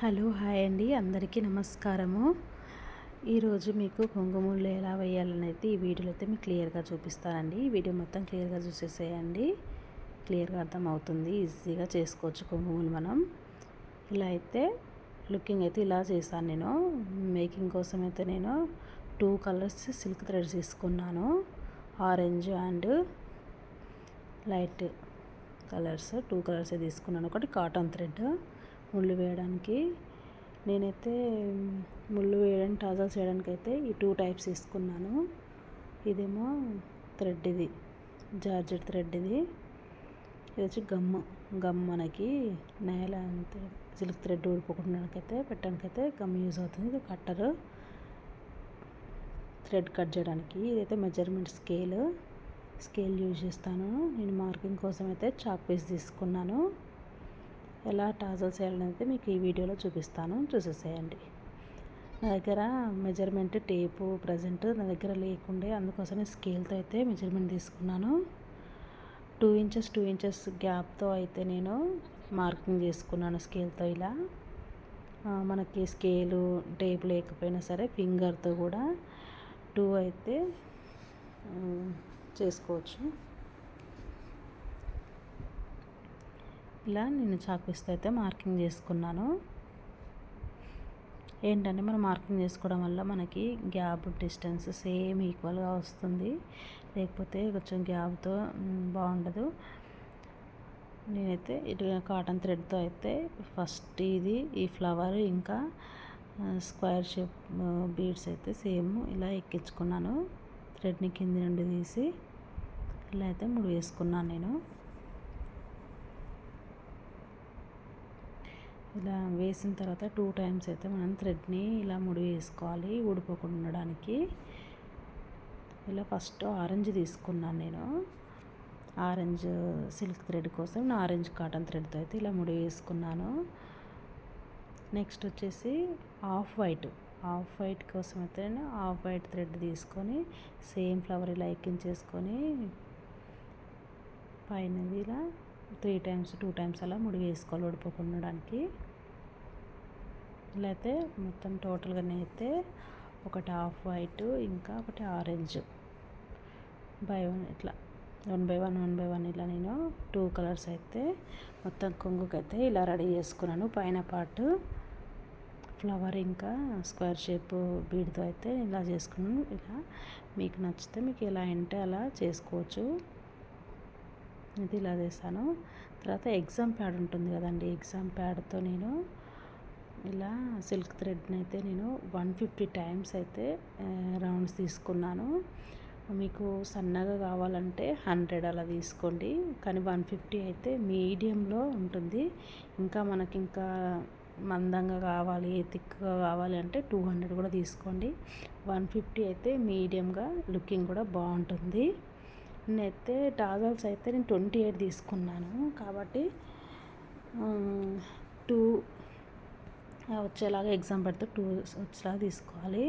Hello hi అండి. అందరికీ నమస్కారము. ఈరోజు మీకు కుంకుమలు ఎలా వేయాలనేది ఈ వీడియోలో అయితే మీకు క్లియర్గా చూపిస్తానండి. ఈ వీడియో మొత్తం క్లియర్గా చూసేసేయండి. క్లియర్గా అర్థమవుతుంది. ఈజీగా చేసుకోవచ్చు కుంకుమలు మనం. ఇలా అయితే లుకింగ్ అయితే ఇలా చేశాను నేను. మేకింగ్ కోసం అయితే నేను టూ కలర్స్ సిల్క్ థ్రెడ్స్ తీసుకున్నాను. Orange and light colours. Two colours తీసుకున్నాను. ఒకటి కాటన్ థ్రెడ్. ముళ్ళు వేయడానికి. నేనైతే ముళ్ళు వేయడానికి టాజల్స్ వేయడానికి అయితే ఈ టూ టైప్స్ తీసుకున్నాను ఇదేమో థ్రెడ్ ఇది జార్జెట్ థ్రెడ్ ఇది ఇది వచ్చి గమ్ గమ్ మనకి నేల అంతే సిల్క్ థ్రెడ్ ఊడిపోకుండానికైతే పెట్టడానికైతే గమ్ యూజ్ అవుతుంది. ఇది కట్టరు. థ్రెడ్ కట్ చేయడానికి. ఇదైతే మెజర్మెంట్ స్కేల్. స్కేల్ యూజ్ చేస్తాను. నేను మార్కింగ్ కోసం అయితే చాక్ పీస్ తీసుకున్నాను. ఎలా టాజల్స్ చేయాలనేది మీకు ఈ వీడియోలో చూపిస్తాను. చూసేసేయండి. నా దగ్గర మెజర్మెంట్ టేపు ప్రజెంట్ నా దగ్గర లేకుండే అందుకోసమే స్కేల్తో అయితే మెజర్మెంట్ తీసుకున్నాను. టూ ఇంచెస్ టూ ఇంచెస్ గ్యాప్తో అయితే నేను మార్కింగ్ చేసుకున్నాను స్కేల్తో ఇలా. మనకి స్కేలు టేప్ లేకపోయినా సరే ఫింగర్తో కూడా టూ అయితే చేసుకోవచ్చు. ఇలా నేను చాకుపిస్తూ అయితే మార్కింగ్ చేసుకున్నాను. ఏంటంటే మనం మార్కింగ్ చేసుకోవడం వల్ల మనకి గ్యాప్ డిస్టెన్స్ సేమ్ ఈక్వల్గా వస్తుంది. లేకపోతే కొంచెం గ్యాప్తో బాగుండదు. నేనైతే ఇటు కాటన్ థ్రెడ్తో అయితే ఫస్ట్ ఇది ఈ ఫ్లవర్ ఇంకా స్క్వేర్ షేప్ బీడ్స్ అయితే సేమ్ ఇలా ఎక్కించుకున్నాను. థ్రెడ్ని కింది నుండి తీసి ఇలా అయితే మూడు వేసుకున్నాను నేను. ఇలా వేసిన తర్వాత టూ టైమ్స్ అయితే మనం థ్రెడ్ని ఇలా ముడి వేసుకోవాలి ఊడిపోకుండా ఉండడానికి. ఇలా ఫస్ట్ ఆరెంజ్ తీసుకున్నాను నేను. ఆరెంజ్ సిల్క్ థ్రెడ్ కోసం నేను ఆరెంజ్ కాటన్ థ్రెడ్తో అయితే ఇలా ముడి వేసుకున్నాను. నెక్స్ట్ వచ్చేసి ఆఫ్ వైట్. ఆఫ్ వైట్ కోసం అయితే ఆఫ్ వైట్ థ్రెడ్ తీసుకొని సేమ్ ఫ్లవర్ ఇలా ఎక్కించేసుకొని పైనది ఇలా త్రీ టైమ్స్ టూ టైమ్స్ అలా ముడి వేసుకోవాలి ఉడిపోకుండా ఉండడానికి. ఇలా అయితే మొత్తం టోటల్గానే అయితే ఒకటి హాఫ్ వైట్ ఇంకా ఒకటి ఆరెంజ్. బై వన్ ఇట్లా one by one one by one ఇలా నేను టూ కలర్స్ అయితే మొత్తం కొంగుకైతే ఇలా రెడీ చేసుకున్నాను. పైన పార్ట్ ఫ్లవర్ ఇంకా స్క్వేర్ షేప్ బీడ్తో అయితే ఇలా చేసుకున్నాను. ఇలా మీకు నచ్చితే మీకు ఎలా అంటే అలా చేసుకోవచ్చు. ఇది ఇలా చేస్తాను తర్వాత ఎగ్జామ్ ప్యాడ్ ఉంటుంది కదండి ఎగ్జామ్ ప్యాడ్తో నేను ఇలా సిల్క్ థ్రెడ్ని అయితే నేను వన్ ఫిఫ్టీ టైమ్స్ అయితే రౌండ్స్ తీసుకున్నాను. మీకు సన్నగా కావాలంటే హండ్రెడ్ అలా తీసుకోండి. కానీ వన్ ఫిఫ్టీ అయితే మీడియంలో ఉంటుంది. ఇంకా మనకి ఇంకా మందంగా కావాలి థిక్గా కావాలి అంటే టూ హండ్రెడ్ కూడా తీసుకోండి. వన్ ఫిఫ్టీ అయితే మీడియంగా లుకింగ్ కూడా బాగుంటుంది. నేనైతే టాజల్స్ అయితే నేను ట్వంటీ ఎయిట్ తీసుకున్నాను. కాబట్టి టూ వచ్చేలాగా ఎగ్జామ్ పెడితే టూ వచ్చేలాగా తీసుకోవాలి.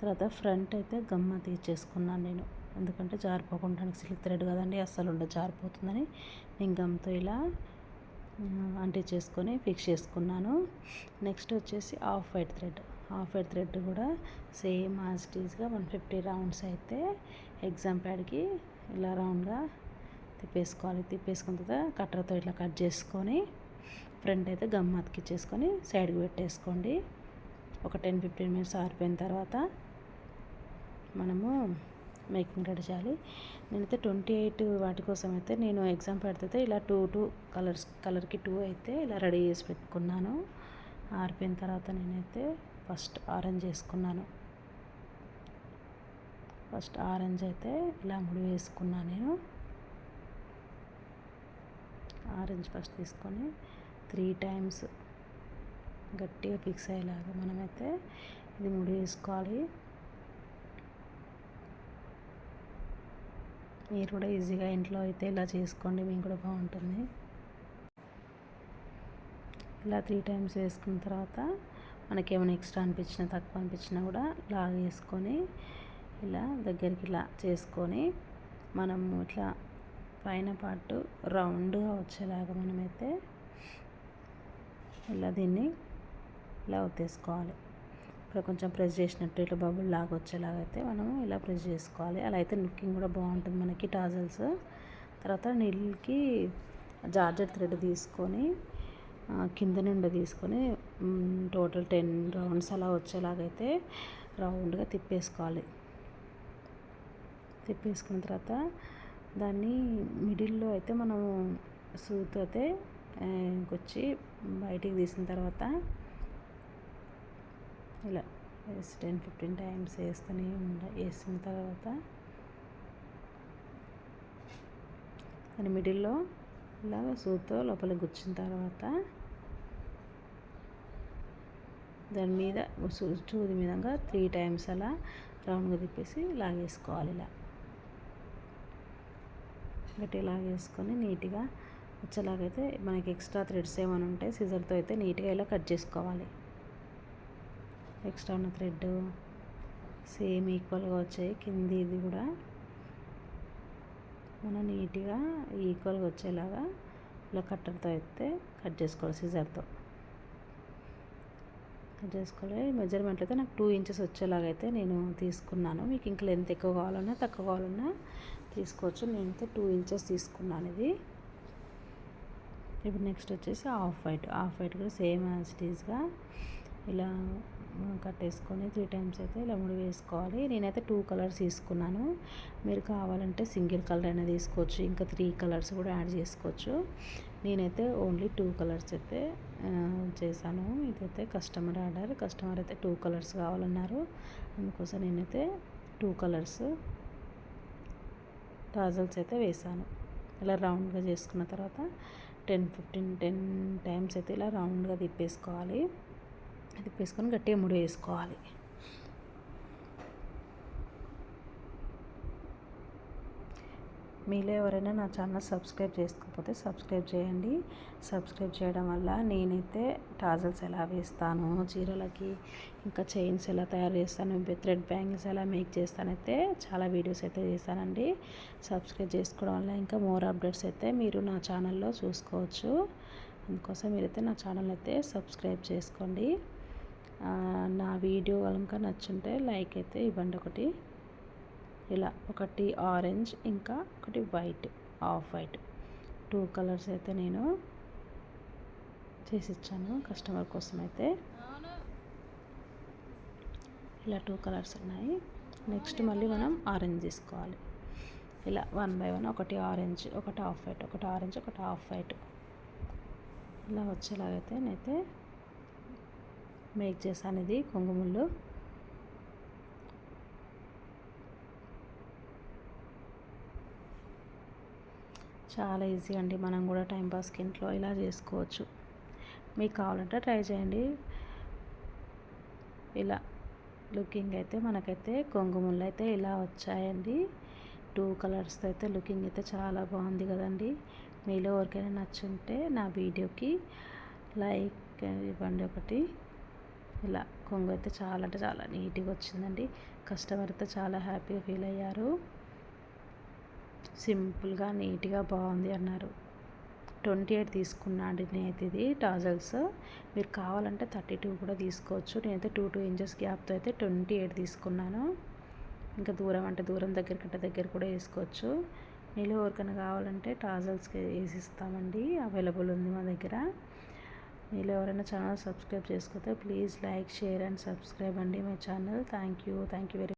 తర్వాత ఫ్రంట్ అయితే గమ్మ తీసేసుకున్నాను నేను. ఎందుకంటే జారిపోకుండా సిల్క్ థ్రెడ్ కదండి అస్సలు ఉండదు జారిపోతుందని నేను గమ్తో ఇలా చేసుకొని ఫిక్స్ చేసుకున్నాను. నెక్స్ట్ వచ్చేసి half white thread. Half white thread కూడా సేమ్ యాజ్ టీజ్గా వన్ ఫిఫ్టీ రౌండ్స్ అయితే ఎగ్జామ్ ప్యాడ్కి ఇలా రౌండ్గా తిప్పేసుకోవాలి. తిప్పేసుకున్న తర్వాత కట్టర్తో ఇట్లా కట్ చేసుకొని ఫ్రంట్ అయితే గమ్ అతికిచ్చేసుకొని సైడ్కి పెట్టేసుకోండి. ఒక టెన్ ఫిఫ్టీన్ మినిట్స్ ఆరిపోయిన తర్వాత మనము మేకింగ్ రెడీ చేయాలి. నేనైతే ట్వంటీ ఎయిట్ వాటి కోసం అయితే నేను ఎగ్జామ్ పెడితే ఇలా టూ టూ కలర్స్ కలర్కి టూ అయితే ఇలా రెడీ చేసి పెట్టుకున్నాను. ఆరిపోయిన తర్వాత నేనైతే ఫస్ట్ ఆరెంజ్ వేసుకున్నాను. ఫస్ట్ ఆరెంజ్ అయితే ఇలా ముడి వేసుకున్నాను నేను. ఆరెంజ్ ఫస్ట్ తీసుకొని త్రీ టైమ్స్ గట్టిగా ఫిక్స్ అయ్యేలాగా మనమైతే ఇది ముడి వేసుకోవాలి. మీరు కూడా ఈజీగా ఇంట్లో అయితే ఇలా చేసుకోండి మీకు కూడా బాగుంటుంది. ఇలా త్రీ టైమ్స్ వేసుకున్న తర్వాత మనకి ఏమైనా ఎక్స్ట్రా అనిపించినా తక్కువ అనిపించినా కూడా లాగేసుకొని ఇలా దగ్గరికి ఇలా చేసుకొని మనం ఇట్లా పైన పార్ట్ రౌండ్గా వచ్చేలాగా మనమైతే ఇలా దీన్ని ఇలా ఒత్తేసుకోవాలి. ఇప్పుడు కొంచెం ప్రెస్ చేసినట్టు ఇట్లా బబుల్ లాగా వచ్చేలాగా అయితే మనము ఇలా ప్రెస్ చేసుకోవాలి. అలా అయితే లుకింగ్ కూడా బాగుంటుంది మనకి టాజల్స్. తర్వాత నీళ్ళకి జార్జర్ థ్రెడ్ తీసుకొని కింద నుండి తీసుకొని టోటల్ టెన్ రౌండ్స్ అలా వచ్చేలాగైతే రౌండ్గా తిప్పేసుకోవాలి. తిప్పేసుకున్న తర్వాత దాన్ని మిడిల్లో అయితే మనము సూత్ అయితే ఇంకొచ్చి బయటికి తీసిన తర్వాత ఇలా టెన్ ఫిఫ్టీన్ టైమ్స్ వేస్తూనే ఉండ వేసిన తర్వాత దాని మిడిల్లో ఇలా సూతో లోపల గుచ్చిన తర్వాత దాని మీద చూది మీదంగా త్రీ టైమ్స్ అలా రౌండ్గా తిప్పేసి లాగేసుకోవాలి ఇలా. గట్టి లాగేసుకొని నీట్గా వచ్చేలాగైతే మనకి ఎక్స్ట్రా థ్రెడ్స్ ఏమైనా ఉంటే సిజర్తో అయితే నీట్గా ఇలా కట్ చేసుకోవాలి. ఎక్స్ట్రా ఉన్న థ్రెడ్ సేమ్ ఈక్వల్గా వచ్చాయి. కింది ఇది కూడా మనం నీట్గా ఈక్వల్గా వచ్చేలాగా ఇలా కట్టర్తో అయితే కట్ చేసుకోవాలి సిజర్తో కట్ చేసుకోవాలి. మెజర్మెంట్ అయితే నాకు టూ ఇంచెస్ వచ్చేలాగా అయితే నేను తీసుకున్నాను. మీకు ఇంకా లెంత్ ఎక్కువ కావాలన్నా తక్కువ కావాలన్నా తీసుకోవచ్చు. నేనైతే టూ ఇంచెస్ తీసుకున్నాను ఇది. ఇప్పుడు నెక్స్ట్ వచ్చేసి ఆఫ్ వైట్ హాఫ్ వైట్ కూడా సేమ్ యాజ్ ఇట్ ఈస్గా ఇలా కట్టేసుకొని త్రీ టైమ్స్ అయితే ఇలా ముడి వేసుకోవాలి. నేనైతే టూ కలర్స్ తీసుకున్నాను. మీరు కావాలంటే సింగిల్ కలర్ అయినా తీసుకోవచ్చు. ఇంకా త్రీ కలర్స్ కూడా యాడ్ చేసుకోవచ్చు. నేనైతే ఓన్లీ టూ కలర్స్ అయితే చేశాను. ఇదైతే కస్టమర్ ఆర్డర్ కస్టమర్ అయితే టూ కలర్స్ కావాలన్నారు. అందుకోసం నేనైతే టూ కలర్స్ టాజల్స్ అయితే వేసాను ఇలా రౌండ్గా చేసుకున్న తర్వాత టెన్ ఫిఫ్టీన్ టెన్ టైమ్స్ అయితే ఇలా రౌండ్గా తిప్పేసుకోవాలి. తిప్పేసుకొని గట్టిగా ముడి వేసుకోవాలి మీలో ఎవరైనా నా ఛానల్ సబ్స్క్రైబ్ చేసుకోకపోతే సబ్స్క్రైబ్ చేయండి. సబ్స్క్రైబ్ చేయడం వల్ల నేనైతే టాజల్స్ ఎలా వేస్తాను చీరలకి ఇంకా చైన్స్ ఎలా తయారు చేస్తాను థ్రెడ్ బ్యాంగిల్స్ ఎలా మేక్ చేస్తానైతే చాలా వీడియోస్ అయితే చేస్తానండి సబ్స్క్రైబ్ చేసుకోవడం వల్ల ఇంకా మోర్ అప్డేట్స్ అయితే మీరు నా ఛానల్లో చూసుకోవచ్చు. అందుకోసం మీరైతే నా ఛానల్ అయితే సబ్స్క్రైబ్ చేసుకోండి. నా వీడియో కనుక నచ్చుంటే లైక్ అయితే ఇవ్వండి ఒకటి. ఇలా ఒకటి ఆరెంజ్ ఇంకా ఒకటి white off white. Two colours అయితే నేను చేసి ఇచ్చాను కస్టమర్ కోసం అయితే. ఇలా టూ కలర్స్ ఉన్నాయి. నెక్స్ట్ మళ్ళీ మనం ఆరెంజ్ తీసుకోవాలి. ఇలా వన్ బై వన్ ఒకటి ఆరెంజ్ ఒకటి ఆఫ్ వైట్ ఒకటి ఆరెంజ్ ఒకటి ఆఫ్ వైట్. ఇలా వచ్చేలాగైతే నేనైతే మేక్ చేశాను ఇది కుంకుమలు. చాలా ఈజీ అండి. మనం కూడా టైంపాస్కి ఇంట్లో ఇలా చేసుకోవచ్చు. మీకు కావాలంటే ట్రై చేయండి. ఇలా లుకింగ్ అయితే మనకైతే కొంగుముళ్ళు అయితే ఇలా వచ్చాయండి. టూ కలర్స్తో అయితే లుకింగ్ అయితే చాలా బాగుంది కదండి. మీలో ఎవరికైనా నచ్చుంటే నా వీడియోకి లైక్ ఇవ్వండి ఒకటి. ఇలా కొంగు అయితే చాలా అంటే చాలా నీట్గా వచ్చిందండి. కస్టమర్ అయితే చాలా హ్యాపీగా ఫీల్ అయ్యారు. సింపుల్గా నీట్గా బాగుంది అన్నారు. ట్వంటీ ఎయిట్ తీసుకున్నా అండి నేనైతే ఇది టాజల్స్. మీరు కావాలంటే థర్టీ టూ కూడా తీసుకోవచ్చు. నేనైతే టూ టూ ఇంచెస్ గ్యాప్తో అయితే ట్వంటీ ఎయిట్ తీసుకున్నాను. ఇంకా దూరం అంటే దూరం దగ్గర కంటే దగ్గర కూడా వేసుకోవచ్చు. మీరు ఎవరికైనా కావాలంటే టాజల్స్కి వేసిస్తామండి. అవైలబుల్ ఉంది మా దగ్గర. మీరు ఎవరైనా channel subscribe చేసుకోతే please like share and subscribe అండి my channel. Thank you. Thank you very